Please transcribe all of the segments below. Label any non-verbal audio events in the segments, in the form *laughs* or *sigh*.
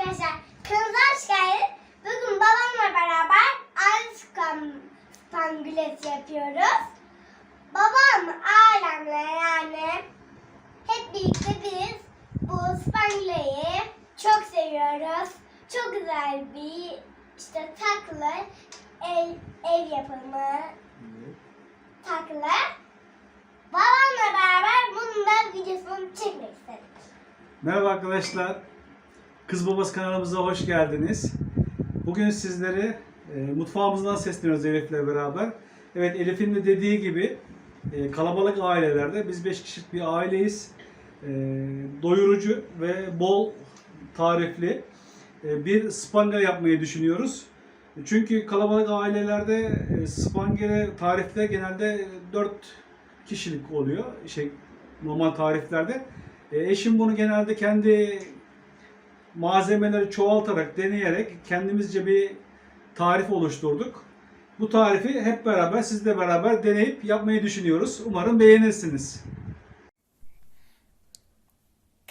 arkadaşlar. Kanalımıza hoş geldiniz. Bugün babamla beraber Alskan Spangles yapıyoruz. Babam ailemle yani hep birlikte biz bu Spangle'yi çok seviyoruz. Çok güzel bir işte taklı ev, ev yapımı taklı. Babamla beraber bunun da videosunu çekmek istedik. Merhaba arkadaşlar. Kız Babası kanalımıza hoş geldiniz. Bugün sizleri e, mutfağımızdan sesleniyoruz Elif'le beraber. Evet Elif'in de dediği gibi e, kalabalık ailelerde biz 5 kişilik bir aileyiz. E, doyurucu ve bol tarifli e, bir spangel yapmayı düşünüyoruz. Çünkü kalabalık ailelerde e, spangele tarifte genelde 4 kişilik oluyor. Şey normal tariflerde. E, eşim bunu genelde kendi malzemeleri çoğaltarak, deneyerek kendimizce bir tarif oluşturduk. Bu tarifi hep beraber, sizle beraber deneyip yapmayı düşünüyoruz. Umarım beğenirsiniz.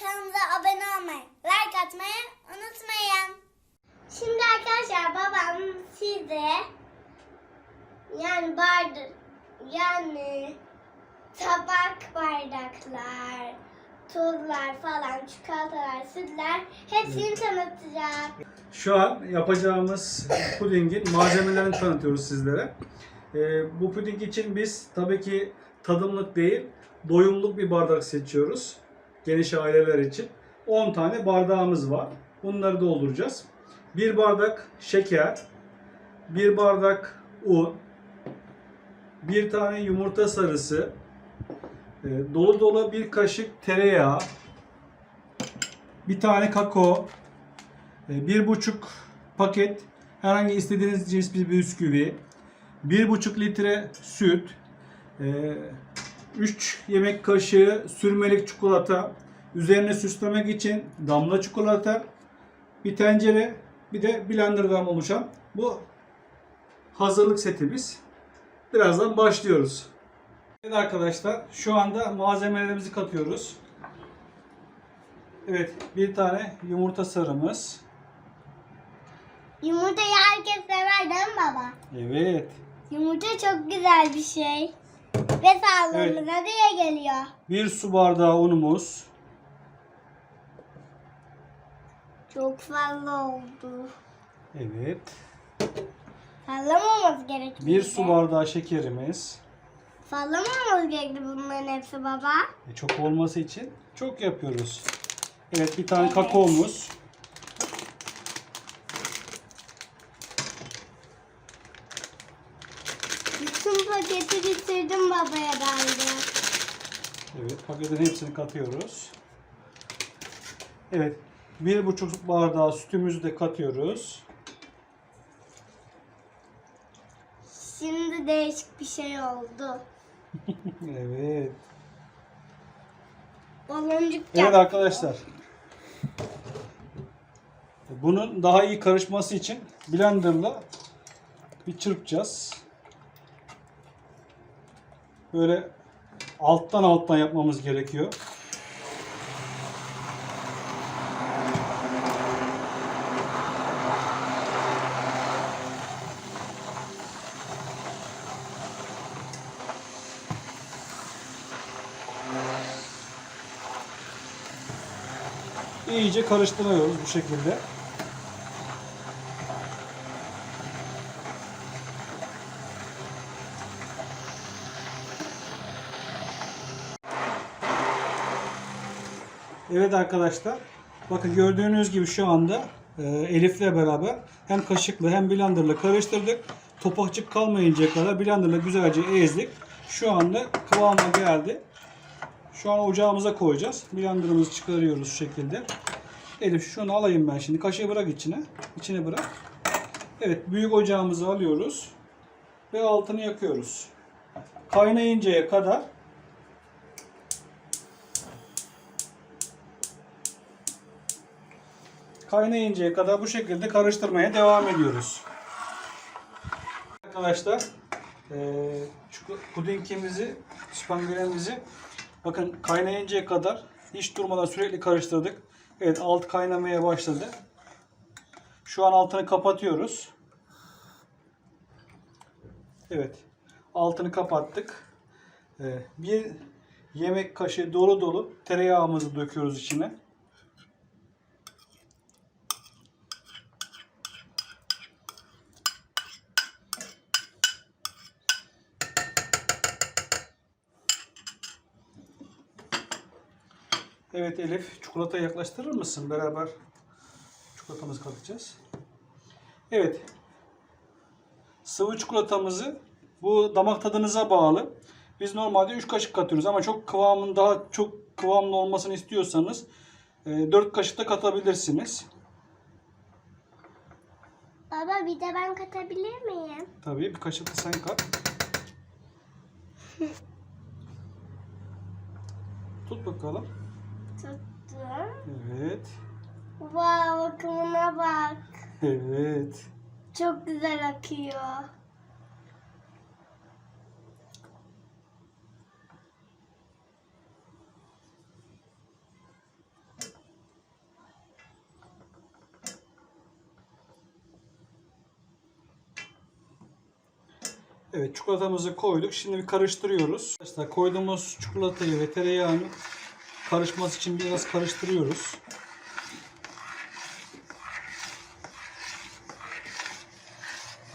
Kanalımıza abone olmayı, like atmayı unutmayın. Şimdi arkadaşlar babam size yani bardak yani tabak bardaklar, tuzlar falan, çikolatalar, sütler hepsini tanıtacak. Şu an yapacağımız pudingin malzemelerini tanıtıyoruz sizlere. E, bu puding için biz tabii ki tadımlık değil, doyumluk bir bardak seçiyoruz. Geniş aileler için. 10 tane bardağımız var. Bunları dolduracağız. Bir bardak şeker, bir bardak un, bir tane yumurta sarısı, e, dolu dolu bir kaşık tereyağı, bir tane kakao, e, bir buçuk paket herhangi istediğiniz cins bir bisküvi, bir buçuk litre süt, 3 yemek kaşığı sürmelik çikolata, üzerine süslemek için damla çikolata, bir tencere, bir de blenderdan oluşan bu hazırlık setimiz. Birazdan başlıyoruz. Evet arkadaşlar şu anda malzemelerimizi katıyoruz. Evet bir tane yumurta sarımız. Yumurtayı herkes sever değil mi baba? Evet. Yumurta çok güzel bir şey. Ve sağlığımıza da iyi geliyor. Bir su bardağı unumuz. Çok fazla oldu. Evet. Sallamaması gerekli. Bir su bardağı şekerimiz. Sallamamamız gerekli bunların hepsi baba. E, çok olması için çok yapıyoruz. Evet bir tane kakaomuz. Bütün paketi bitirdim babaya ben de. Evet paketin hepsini katıyoruz. Evet bir buçuk bardağı sütümüzü de katıyoruz. Şimdi değişik bir şey oldu. Evet. Baloncuk Evet arkadaşlar. Bunun daha iyi karışması için blenderla bir çırpacağız. Böyle alttan alttan yapmamız gerekiyor. İyice karıştırıyoruz bu şekilde. Evet arkadaşlar. Bakın gördüğünüz gibi şu anda e, Elif'le beraber hem kaşıkla hem blenderla karıştırdık. Topakçık kalmayıncaya kadar blenderla güzelce ezdik. Şu anda kıvama geldi. Şu an ocağımıza koyacağız. Blenderımızı çıkarıyoruz şu şekilde. Elif şunu alayım ben şimdi. Kaşığı bırak içine. İçine bırak. Evet büyük ocağımızı alıyoruz. Ve altını yakıyoruz. Kaynayıncaya kadar kaynayıncaya kadar bu şekilde karıştırmaya devam ediyoruz. Arkadaşlar şu pudingimizi, spangelemizi bakın kaynayıncaya kadar hiç durmadan sürekli karıştırdık. Evet alt kaynamaya başladı. Şu an altını kapatıyoruz. Evet. Altını kapattık. Ee, bir yemek kaşığı dolu dolu tereyağımızı döküyoruz içine. Evet Elif, çikolatayı yaklaştırır mısın? Beraber çikolatamızı katacağız. Evet. Sıvı çikolatamızı bu damak tadınıza bağlı. Biz normalde 3 kaşık katıyoruz ama çok kıvamın daha çok kıvamlı olmasını istiyorsanız 4 kaşık da katabilirsiniz. Baba bir de ben katabilir miyim? Tabii bir kaşık da sen kat. *laughs* Tut bakalım. Evet. Wow bakımına bak. Evet. Çok güzel akıyor. Evet çikolatamızı koyduk. Şimdi bir karıştırıyoruz. Arkadaşlar koyduğumuz çikolatayı ve tereyağını karışması için biraz karıştırıyoruz.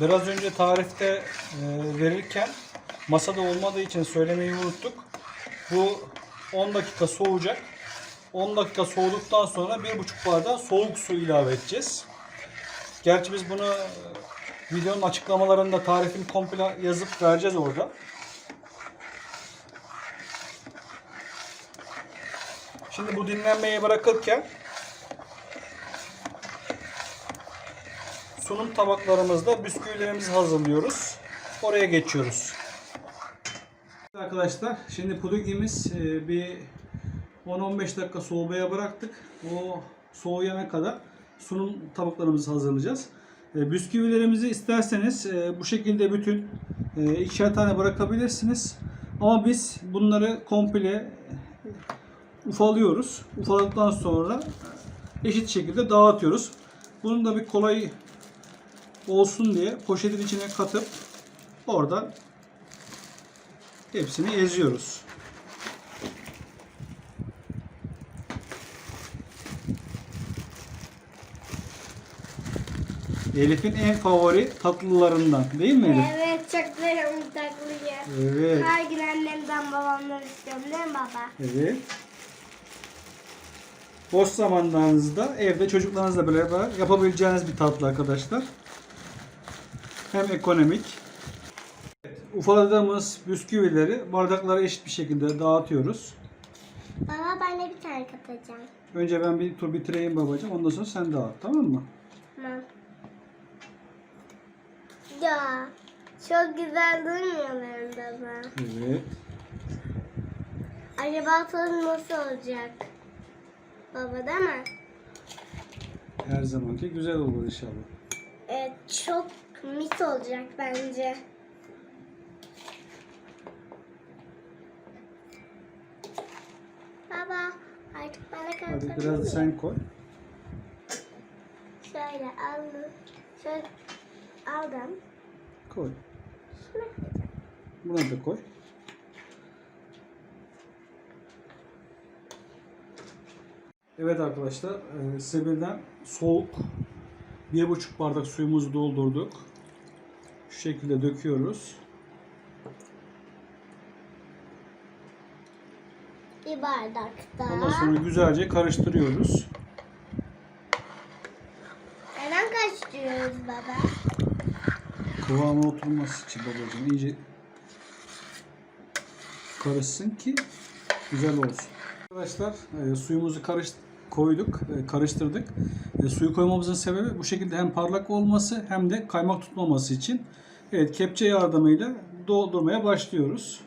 Biraz önce tarifte e, verirken masada olmadığı için söylemeyi unuttuk. Bu 10 dakika soğuyacak. 10 dakika soğuduktan sonra 1,5 bardağı soğuk su ilave edeceğiz. Gerçi biz bunu e, videonun açıklamalarında tarifini komple yazıp vereceğiz orada. Şimdi bu dinlenmeye bırakırken sunum tabaklarımızda bisküvilerimizi hazırlıyoruz. Oraya geçiyoruz. Arkadaşlar şimdi pudingimiz e, bir 10-15 dakika soğumaya bıraktık. O soğuyana kadar sunum tabaklarımızı hazırlayacağız. E, Bisküvilerimizi isterseniz e, bu şekilde bütün ikişer tane bırakabilirsiniz. Ama biz bunları komple ufalıyoruz. Ufaladıktan sonra eşit şekilde dağıtıyoruz. Bunun da bir kolay olsun diye poşetin içine katıp oradan hepsini eziyoruz. Elif'in en favori tatlılarından değil mi Elif? Evet çok seviyorum tatlıyı. Evet. Her gün annemden babamdan istiyorum değil mi baba? Evet. Boş zamanlarınızda evde çocuklarınızla beraber yapabileceğiniz bir tatlı arkadaşlar. Hem ekonomik. Evet, ufaladığımız bisküvileri bardaklara eşit bir şekilde dağıtıyoruz. Baba ben de bir tane katacağım. Önce ben bir tur bitireyim babacığım. Ondan sonra sen dağıt. Tamam mı? Tamam. Ya çok güzel durmuyorlar baba. Evet. Acaba tadı nasıl olacak? Baba değil mi? Her zamanki güzel olur inşallah. Evet çok mis olacak bence. Baba artık bana Hadi katabilir biraz da sen koy. Şöyle aldım. Şöyle aldım. Koy. Şuna katacağım. Buna da koy. Evet arkadaşlar, e, Sebir'den soğuk bir buçuk bardak suyumuzu doldurduk. Şu şekilde döküyoruz. Bir bardak Ondan daha. sonra güzelce karıştırıyoruz. Neden karıştırıyoruz baba? Kıvamı oturması için babacığım iyice karışsın ki güzel olsun. Arkadaşlar e, suyumuzu karış koyduk, e, karıştırdık. E, suyu koymamızın sebebi bu şekilde hem parlak olması hem de kaymak tutmaması için. Evet kepçe yardımıyla doldurmaya başlıyoruz.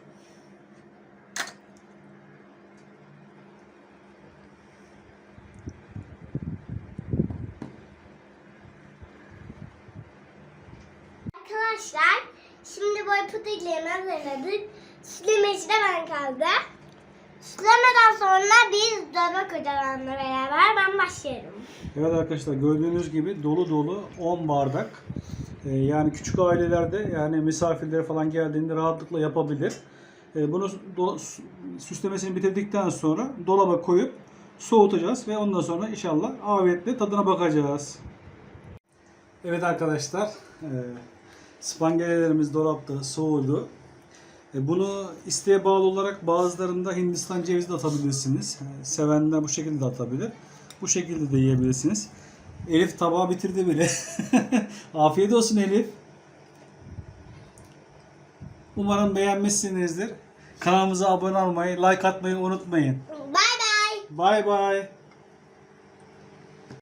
Arkadaşlar şimdi boy pudinglerini hazırladık. Sülemeci de ben kaldı. Sülemeden sonra biz dövme kocamanla beraber ben başlıyorum. Evet arkadaşlar gördüğünüz gibi dolu dolu 10 bardak. Ee, yani küçük ailelerde yani misafirler falan geldiğinde rahatlıkla yapabilir. Ee, bunu do- süslemesini bitirdikten sonra dolaba koyup soğutacağız ve ondan sonra inşallah afiyetle tadına bakacağız. Evet arkadaşlar, e, spangelyelerimiz dolapta soğudu. E, Bunu isteğe bağlı olarak bazılarında Hindistan cevizi de atabilirsiniz. E, Sevenler bu şekilde de atabilir. Bu şekilde de yiyebilirsiniz. Elif tabağı bitirdi bile. *laughs* Afiyet olsun Elif. Umarım beğenmişsinizdir. Kanalımıza abone olmayı, like atmayı unutmayın. Bay bay. Bay bay.